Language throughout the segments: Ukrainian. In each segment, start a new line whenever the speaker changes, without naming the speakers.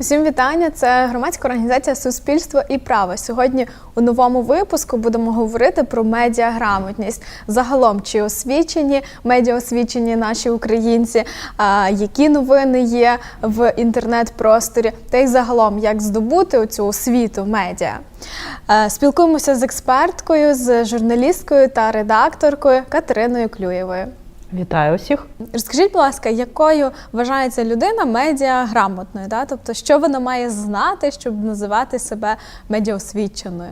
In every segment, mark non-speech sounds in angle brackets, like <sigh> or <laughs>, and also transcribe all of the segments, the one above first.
Усім вітання! Це громадська організація Суспільство і право. Сьогодні у новому випуску будемо говорити про медіаграмотність. Загалом, чи освічені медіаосвічені наші українці, які новини є в інтернет-просторі, та й загалом, як здобути оцю освіту медіа. Спілкуємося з експерткою, з журналісткою та редакторкою Катериною Клюєвою.
Вітаю усіх.
Розкажіть, будь ласка, якою вважається людина медіаграмотною? Да? Тобто, що вона має знати, щоб називати себе медіаосвіченою?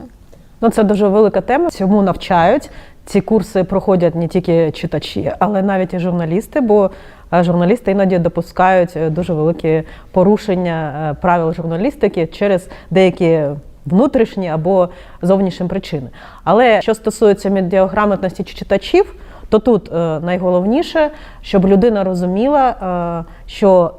Ну це дуже велика тема. Цьому навчають. Ці курси проходять не тільки читачі, але навіть і журналісти, бо е, журналісти іноді допускають е, дуже великі порушення е, правил журналістики через деякі внутрішні або зовнішні причини. Але що стосується медіаграмотності чи читачів, то тут е, найголовніше, щоб людина розуміла, е, що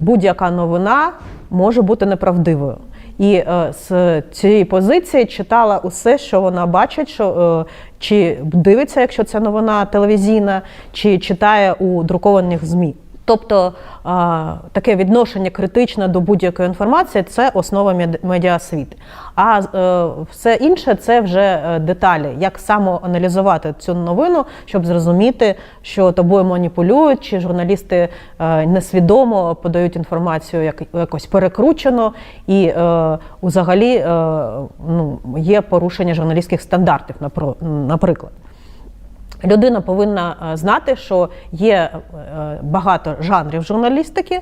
будь-яка новина може бути неправдивою. І е, з цієї позиції читала усе, що вона бачить, що чи дивиться, якщо це новина телевізійна, чи читає у друкованих ЗМІ. Тобто таке відношення критичне до будь-якої інформації це основа мед- медіаосвіти. А е, все інше це вже е, деталі, як самоаналізувати цю новину, щоб зрозуміти, що тобою маніпулюють, чи журналісти е, несвідомо подають інформацію як, якось перекручено, і взагалі ну, є порушення журналістських стандартів, наприклад. Людина повинна е, знати, що є е, багато жанрів журналістики.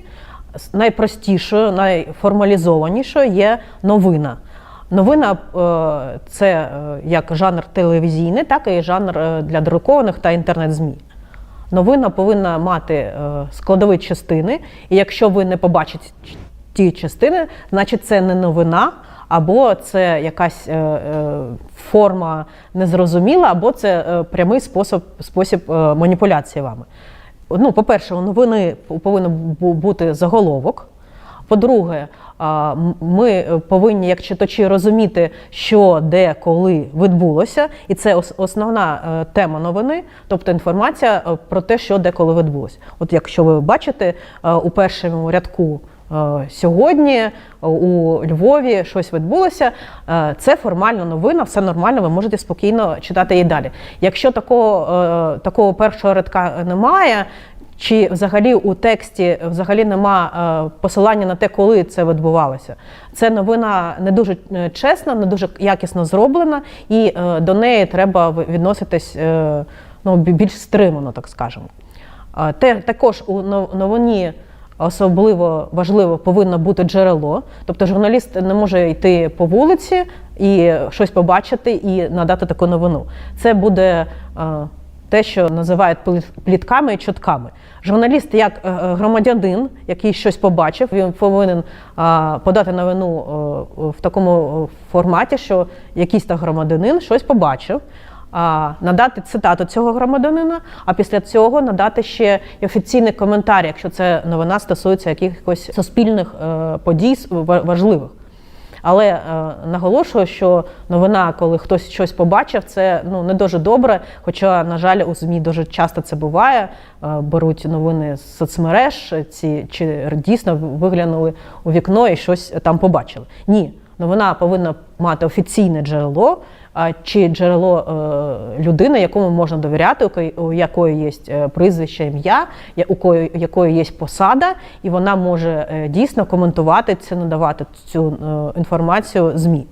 Найпростішою, найформалізованішою є новина. Новина е, це як жанр телевізійний, так і жанр для друкованих та інтернет-ЗМІ. Новина повинна мати складові частини, і якщо ви не побачите ті частини, значить це не новина, або це якась е, е, форма незрозуміла, або це е, прямий спосіб, спосіб маніпуляції вами. Ну, по-перше, новини повинен бути заголовок. По-друге, ми повинні, як читачі, розуміти, що де, коли відбулося, і це основна тема новини, тобто інформація про те, що де, коли відбулося. От якщо ви бачите у першому рядку. Е, Сьогодні е, у Львові щось відбулося. е, Це формальна новина, все нормально, ви можете спокійно читати її далі. Якщо такого, такого першого рядка немає, чи взагалі у тексті взагалі нема посилання на те, коли це відбувалося. Це новина не дуже чесна, не дуже якісно зроблена, і до неї треба відноситись ну, більш стримано, так скажемо. Те, також у новині особливо важливо повинно бути джерело. Тобто журналіст не може йти по вулиці і щось побачити і надати таку новину. Це буде е, те, що називають плі- плітками і чутками. Журналіст, як е, е, громадянин, який щось побачив, він повинен подати новину в такому форматі, що якийсь там громадянин щось побачив. Надати цитату цього громадянина, а після цього надати ще офіційний коментар, якщо це новина стосується якихось суспільних е, подій важливих. Але е, наголошую, що новина, коли хтось щось побачив, це ну не дуже добре. Хоча, на жаль, у ЗМІ дуже часто це буває. Е, беруть новини з соцмереж, ці чи дійсно виглянули у вікно і щось там побачили. Ні, новина повинна мати офіційне джерело. Чи джерело е, людини, якому можна довіряти, у якої- є е, прізвище, ім'я, у кої- якої є посада, і вона може е, дійсно коментувати це, надавати цю інформацію ЗМІ.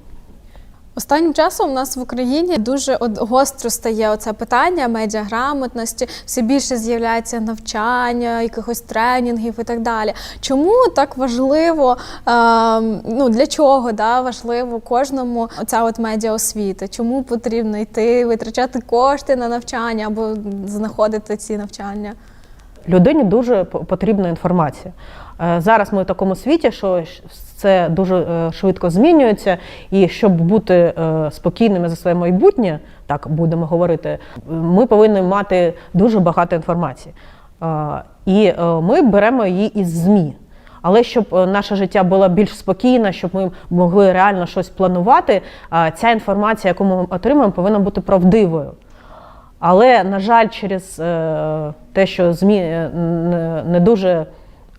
Останнім часом у нас в Україні дуже гостро стає оце питання медіаграмотності. Все більше з'являється навчання, якихось тренінгів і так далі. Чому так важливо? ем, ну для чого да, важливо кожному оця от медіаосвіта? Чому потрібно йти, витрачати кошти на навчання або знаходити ці навчання?
Людині дуже потрібна інформація. Е, Зараз ми в такому світі, що це дуже е, швидко змінюється, і щоб бути е, спокійними за своє майбутнє, так будемо говорити, ми повинні мати дуже багато інформації. Е, І е, ми беремо її із ЗМІ. Але щоб е, наше життя було більш спокійне, щоб ми могли реально щось планувати, е, ця інформація, яку ми отримуємо, повинна бути правдивою. Але, на жаль, через е, те, що ЗМІ е, не, дуже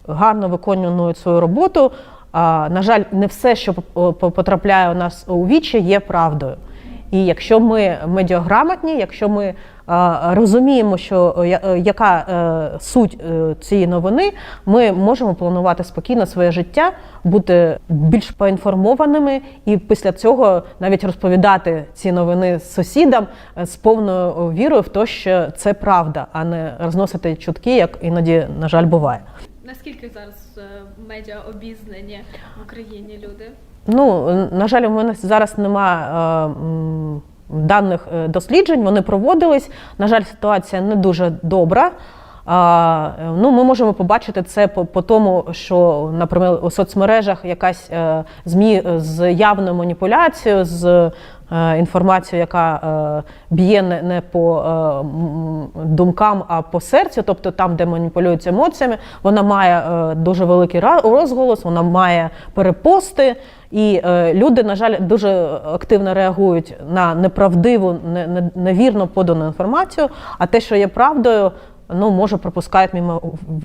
гарно виконують свою роботу, на жаль, не все, що по- потрапляє у нас у вічі, є правдою. І якщо ми медіаграмотні, якщо ми а, розуміємо, що е, е, яка е, суть е, цієї новини, ми можемо планувати спокійно своє життя, бути більш поінформованими, і після цього навіть розповідати ці новини сусідам е, з повною вірою в те, що це правда, а не розносити чутки, як іноді, на жаль, буває.
Наскільки зараз е, медіа обізнані в Україні люди?
Ну, на жаль, у мене зараз нема е, даних е, досліджень, вони проводились. На жаль, ситуація не дуже добра. Е, ну, ми можемо побачити це по, по тому, що, наприклад, у соцмережах якась е, ЗМІ з явною маніпуляцією, з е, інформацією, яка е, б'є не, не по е, думкам, а по серцю, тобто там, де маніпулюються емоціями, вона має е, дуже великий розголос, вона має перепости. І е, люди, на жаль, дуже активно реагують на неправдиву, не, не- невірно подану інформацію, а те, що є правдою, ну, може пропускають мимо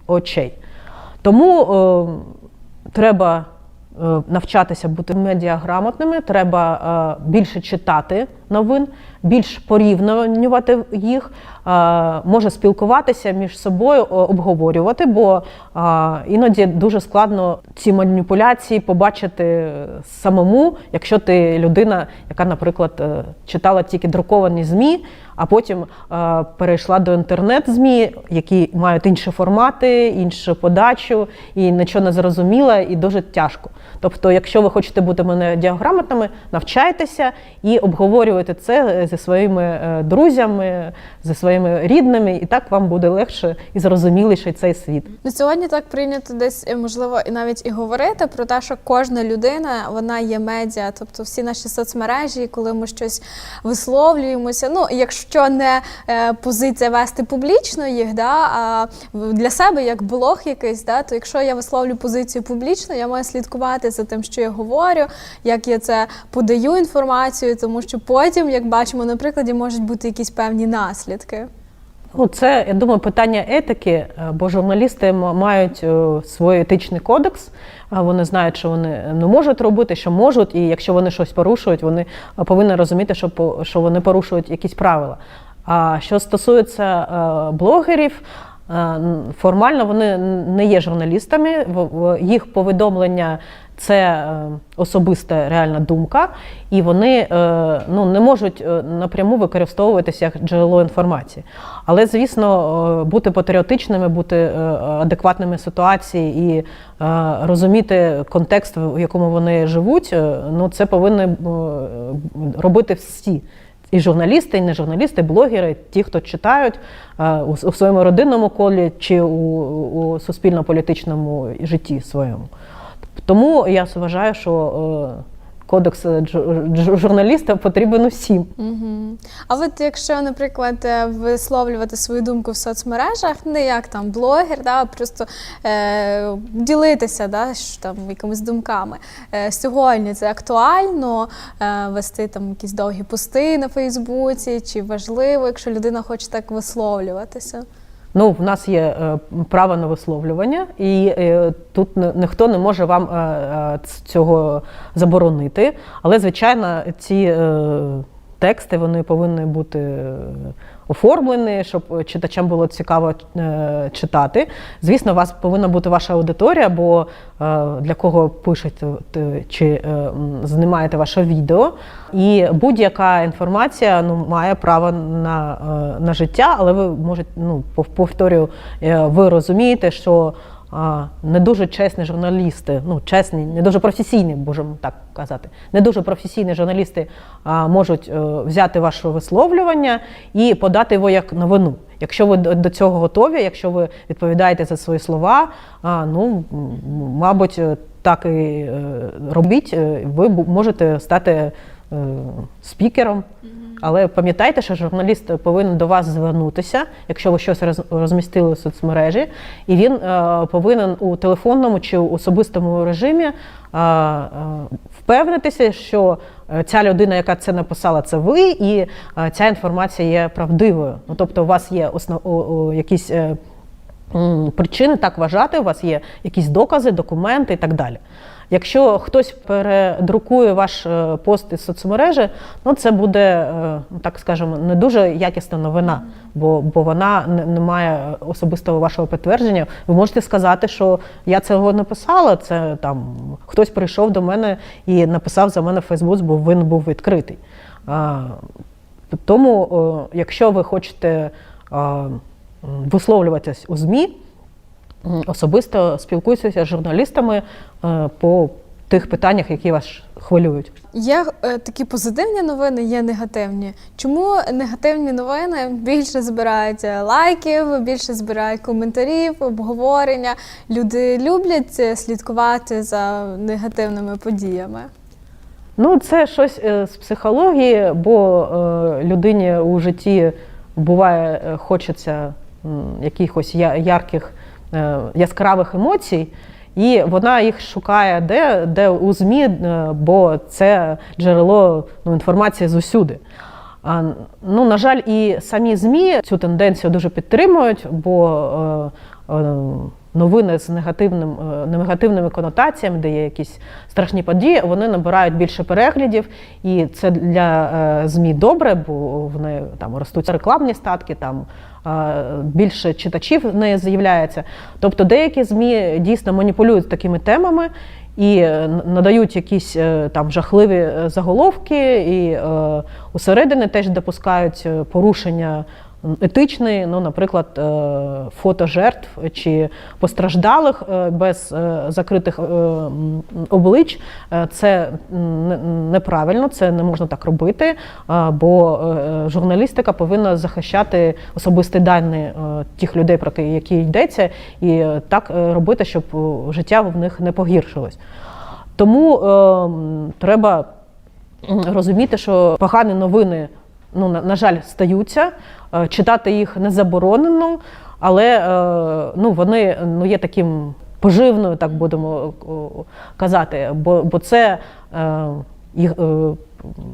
очей. Тому е, треба е, навчатися бути медіаграмотними, треба е, більше читати новин, більш порівнювати їх, е, може спілкуватися між собою, обговорювати, бо е, іноді дуже складно ці маніпуляції побачити самому, якщо ти людина, яка, наприклад, е, читала тільки друковані ЗМІ, а потім е, перейшла до інтернет-ЗМІ, які мають інші формати, іншу подачу, і нічого не зрозуміла, і дуже тяжко. Тобто, якщо ви хочете бути мене медіаграмотними, навчайтеся і обговорюйте це зі своїми е, друзями, зі своїми рідними, і так вам буде легше і зрозуміліший цей світ.
Ну, сьогодні так прийнято десь е, можливо і навіть і говорити про те, що кожна людина вона є медіа, тобто всі наші соцмережі, коли ми щось висловлюємося. Ну, якщо не е, позиція вести публічно їх, да, а для себе як блог якийсь, да, то якщо я висловлю позицію публічно, я маю слідкувати за тим, що я говорю, як я це подаю інформацію, тому що потім, як бачимо на прикладі, можуть бути якісь певні наслідки.
Ну, це, я думаю, питання етики, е, бо журналісти мають е, свій етичний кодекс. Вони знають, що вони не можуть робити, що можуть, і якщо вони щось порушують, вони е, повинні розуміти, що, що вони порушують якісь правила. А що стосується блогерів, формально вони не є журналістами, їх повідомлення це е, особиста реальна думка, і вони е, ну, не можуть е, напряму використовуватися як джерело інформації. Але, звісно, бути патріотичними, бути адекватними ситуації і розуміти контекст, в якому вони живуть, ну, це повинні робити всі. І журналісти, і не журналісти, блогери, ті, хто читають у своєму родинному колі чи у, у суспільно-політичному житті своєму. Тому я вважаю, що е, кодекс дж- журналіста потрібен усім.
Угу. А от якщо, наприклад, е, висловлювати свою думку в соцмережах, не як там блогер, да, а просто е, ділитися да, що там, якимись думками. Е, сьогодні це актуально е, вести там якісь довгі пости на Фейсбуці, чи важливо, якщо людина хоче так висловлюватися?
Ну, в нас є е, право на висловлювання, і е, тут ні- ніхто не може вам е, цього заборонити. Але, звичайно, ці тексти вони повинні бути оформлені, щоб читачам було цікаво е, читати. Звісно, у вас повинна бути ваша аудиторія, бо е, для кого пишете чи е, знімаєте ваше відео. І будь-яка інформація ну, має право на, на життя, але ви можете, ну, пов- повторюю, ви розумієте, що не дуже чесні журналісти, ну чесні, не дуже професійні, можемо так казати. Не дуже професійні журналісти можуть е, взяти ваше висловлювання і подати його як новину. Якщо ви до цього готові, якщо ви відповідаєте за свої слова, а, ну мабуть, е, так і е, робіть. Ви можете стати спікером. Але пам'ятайте, що журналіст повинен до вас звернутися, якщо ви щось роз- розмістили в соцмережі, і він е, повинен у телефонному чи особистому режимі е, е, впевнитися, що ця людина, яка це написала, це ви, і ця інформація є правдивою. Ну, тобто, у вас є основ, якісь. Причини так вважати, у вас є якісь докази, документи і так далі. Якщо хтось передрукує ваш е, пост із соцмережі, ну це буде, е, ну, так скажемо, не дуже якісна новина, бо, бо вона не, має особистого вашого підтвердження. Ви можете сказати, що я цього не писала. Це там хтось прийшов до мене і написав за мене Фейсбук, бо він був відкритий. Тому, якщо ви хочете висловлюватись у ЗМІ, особисто спілкуйтеся з журналістами е, по тих питаннях, які вас хвилюють.
Є е, такі позитивні новини, є негативні. Чому негативні новини більше збирають е, лайків, більше збирають коментарів, обговорення? Люди люблять слідкувати за негативними подіями.
Ну, це щось з психології, бо людині у житті буває, хочеться якихось ярких, яскравих емоцій, і вона їх шукає де, де у ЗМІ, е, бо це джерело ну, інформації з усюди. А, ну, на жаль, і самі ЗМІ цю тенденцію дуже підтримують, бо е, е, новини з негативним, е, негативними конотаціями, де є якісь страшні події, вони набирають більше переглядів, і це для е, ЗМІ добре, бо вони там ростуть рекламні статки, там е, більше читачів в неї з'являється. Тобто деякі ЗМІ дійсно маніпулюють такими темами. І е, надають якісь е, там жахливі е, заголовки, і е, усередини теж допускають е, порушення м, етичної, ну, наприклад, е, фото жертв чи постраждалих е, без е, закритих облич. Це неправильно, це не можна так робити, бо журналістика повинна захищати особисті дані тих людей, проти яких йдеться, і так робити, щоб життя в них не погіршилось. Тому е, треба розуміти, що погані новини, ну, на, на жаль, стаються. Е, Читати їх не заборонено, але е, ну, вони ну, є таким поживною, так будемо казати, бо, бо це е, їх, е,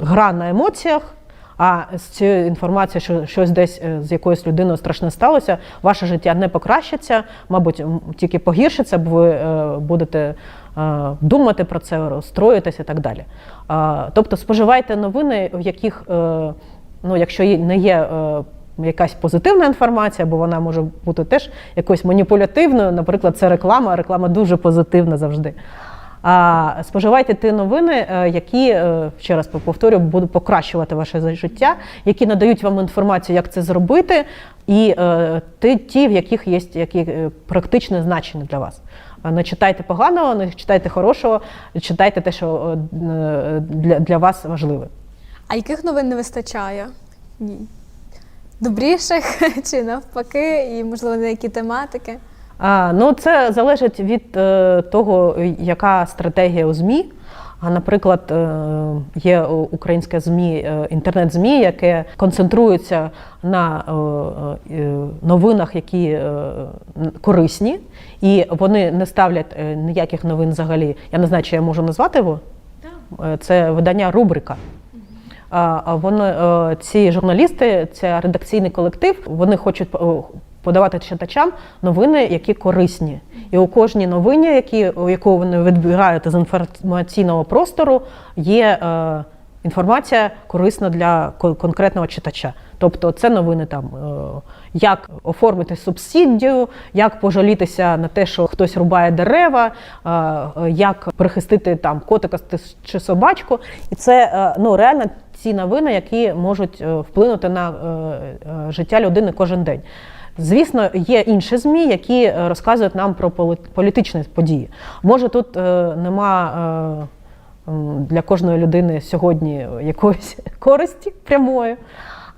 гра на емоціях. А з цією інформацією, що щось десь е, з якоюсь людиною страшне сталося, ваше життя не покращиться, мабуть, тільки погіршиться, бо ви е, будете е, думати про це, розстроїтися і так далі. Тобто споживайте новини, в яких, е, ну, якщо не є е, якась позитивна інформація, бо вона може бути теж якоюсь маніпулятивною. Наприклад, це реклама, реклама дуже позитивна завжди. А споживайте ті новини, е, які е, ще раз повторю, будуть покращувати ваше життя, які надають вам інформацію, як це зробити, і е, ті, в яких є які практичне значення для вас. Не читайте поганого, не читайте хорошого, читайте те, що для, для вас важливе.
А яких новин не вистачає? Ні. Добріших <laughs> чи навпаки, і можливо на які тематики?
А, ну, це залежить від е, того, яка стратегія у ЗМІ. А, наприклад, е, є українське ЗМІ, е, інтернет-ЗМІ, яке концентрується на е, новинах, які корисні, і вони не ставлять ніяких новин взагалі. Я не знаю, чи я можу назвати його. Це видання Рубрика. Вони, е, ці журналісти, це редакційний колектив, вони хочуть е, подавати читачам новини, які корисні. І у кожній новині, які, яку вони відбирають з інформаційного простору, є е, інформація корисна для кон- конкретного читача. Тобто це новини там, як оформити субсидію, як пожалітися на те, що хтось рубає дерева, е, як прихистити там котика чи собачку. І це е, ну, реально ці новини, які можуть е, вплинути на життя людини кожен день. Звісно, є інші ЗМІ, які розказують нам про полі- політичні події. Може, тут нема для кожної людини сьогодні якоїсь <laughs> користі прямої.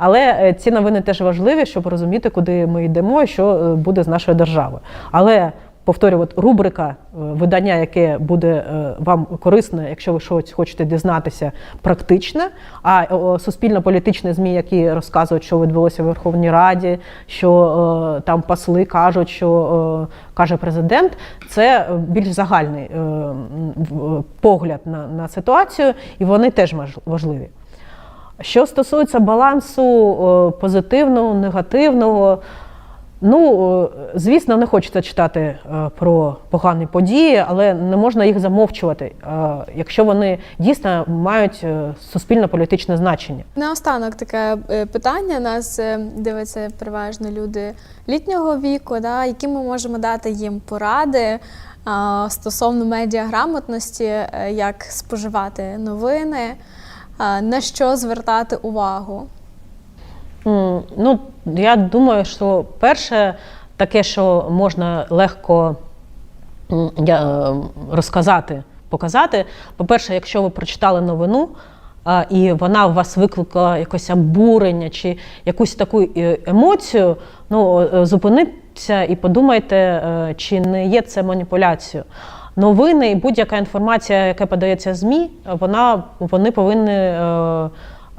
Але е, ці новини теж важливі, щоб розуміти, куди ми йдемо і що е, буде з нашою державою. Але повторюю, от рубрика е, видання, яке буде вам корисне, якщо ви щось хочете дізнатися, практичне. А суспільно-політичні змі, які розказують, що відбулося в Верховній Раді, що там посли кажуть, що каже президент, це більш загальний погляд на, на ситуацію, і вони теж важливі. Що стосується балансу е, позитивного, негативного, Ну, е, звісно, не хочеться читати е, про погані події, але не можна їх замовчувати, якщо вони дійсно мають суспільно-політичне значення.
Наостанок таке питання. Нас дивляться переважно люди літнього віку, да, які ми можемо дати їм поради стосовно медіаграмотності, як споживати новини, на що звертати увагу.
Ну, я думаю, що перше таке, що можна легко е, розказати, показати. По-перше, якщо ви прочитали новину, і вона у вас викликала якесь обурення чи якусь таку е, емоцію, ну, е, зупиніться і подумайте, чи не є це маніпуляцією. Новини і будь-яка інформація, яка подається ЗМІ, вона, вони повинні е,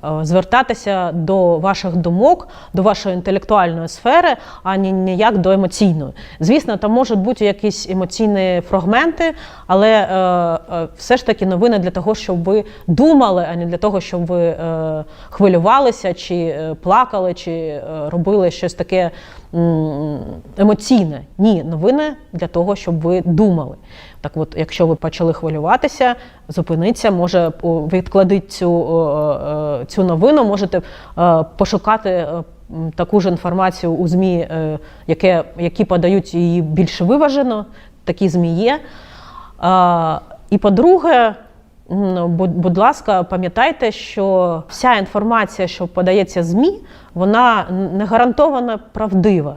е, звертатися до ваших думок, до вашої інтелектуальної сфери, а ні ніяк до емоційної. Звісно, там можуть бути якісь емоційні фрагменти, але е, е, все ж таки новини для того, щоб ви думали, а не для того, щоб ви е, хвилювалися, чи е, плакали, чи е, робили щось таке емоційне. Ні, новини для того, щоб ви думали. Так от, якщо ви почали хвилюватися, зупиніться, може відкладіть цю, е, цю новину, можете е, пошукати е, таку ж інформацію у ЗМІ, яке, які подають її більш виважено, такі ЗМІ є. І по-друге, будь, будь ласка, пам'ятайте, що вся інформація, що подається ЗМІ, вона не гарантовано правдива.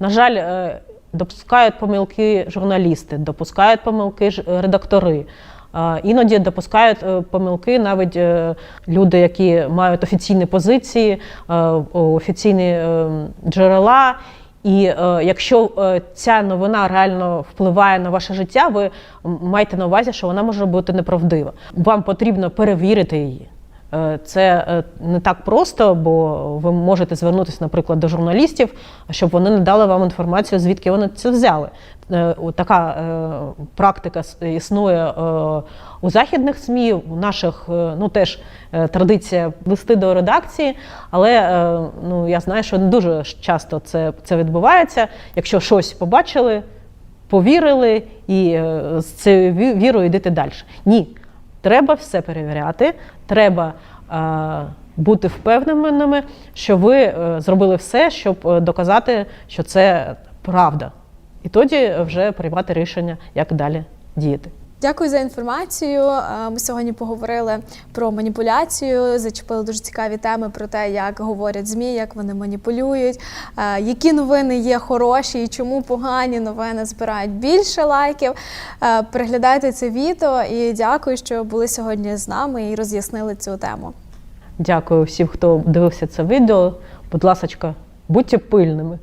На жаль, е, допускають помилки журналісти, допускають помилки редактори. А, Іноді допускають е, помилки навіть е, люди, які мають офіційні позиції, е, офіційні е, джерела. І е, якщо е, ця новина реально впливає на ваше життя, ви маєте на увазі, що вона може бути неправдива. Вам потрібно перевірити її. Е, Це е, не так просто, бо ви можете звернутися, наприклад, до журналістів, щоб вони надали вам інформацію, звідки вони це взяли. Е, Така практика існує у західних СМІ, у наших ну теж традиція листи до редакції, але ну я знаю, що не дуже часто це, це відбувається. Якщо щось побачили, повірили і з цією вірою йдете далі. Ні, треба все перевіряти, треба е, бути впевненими, що ви е, зробили все, щоб е, доказати, що це правда. І тоді вже приймати рішення, як далі діяти.
Дякую за інформацію. Е, Ми сьогодні поговорили про маніпуляцію, зачепили дуже цікаві теми про те, як говорять ЗМІ, як вони маніпулюють, е, які новини є хороші і чому погані новини збирають більше лайків. Е, Переглядайте це відео і дякую, що були сьогодні з нами і роз'яснили цю тему.
Дякую всім, хто дивився це відео. Будь ласка, будьте пильними.